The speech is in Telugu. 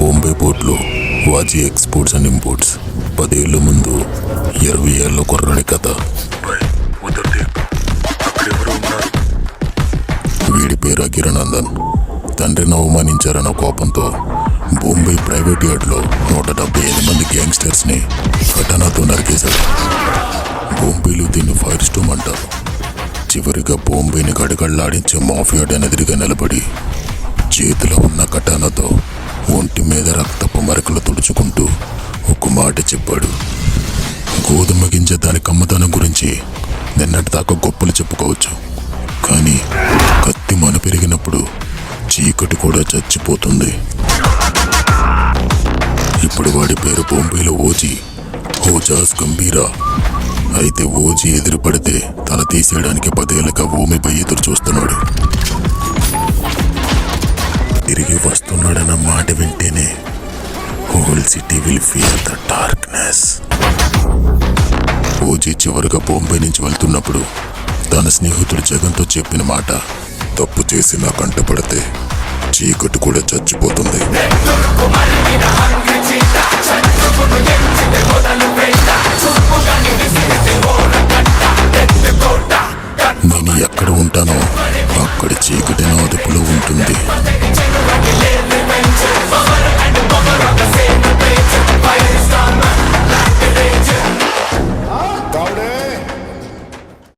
బాంబే పోర్ట్లో వాజీ ఎక్స్పోర్ట్స్ అండ్ ఇంపోర్ట్స్. పదేళ్ళ ముందు ఇరవై ఏళ్ళ కుర్రాడి కథ. వీడి పేరు అకిరణందన్ తండ్రిని అవమానించారన్న కోపంతో బొంబై ప్రైవేట్ యార్డ్లో నూట డెబ్బై ఐదు మంది గ్యాంగ్స్టర్స్ని కటానాతో నరికేశాడు బొంబేలు దీన్ని ఫైర్ స్టోమ్ అంటారు. చివరిగా బొంబేని గడగడలాడించే మాఫియా ఎదురుగా నిలబడి చేతిలో ఉన్న కటానాతో ఒంటి మీద రక్తపు మరకలు తుడుచుకుంటూ ఒక మాట చెప్పాడు. గోధుమ గింజ దాని కమ్మదనం గురించి నిన్నటి దాకా గొప్పలు చెప్పుకోవచ్చు. కానీ కత్తి మన పెరిగినప్పుడు చీకటి కూడా చచ్చిపోతుంది. ఇప్పుడు వాడి పేరు బొంబేలో ఓజీ ఓజాస్ గంభీరా. అయితే ఓజీ ఎదురు పడితే తల తీసేయడానికి పదేళ్ళగా భూమిపై ఎదురు చూస్తున్నాడు. తిరిగి వస్తున్నాడన్న మాట వింటేనే whole city will feel the darkness. OG చివరిగా బొంబై నుంచి వెళ్తున్నప్పుడు తన స్నేహితుడు జగన్తో చెప్పిన మాట తప్పు చేసి నా కంటపడితే చీకటి కూడా చచ్చిపోతుంది. ఎక్కడ ఉంటానో అక్కడ చీకటి నా అదుపులో ఉంటుంది.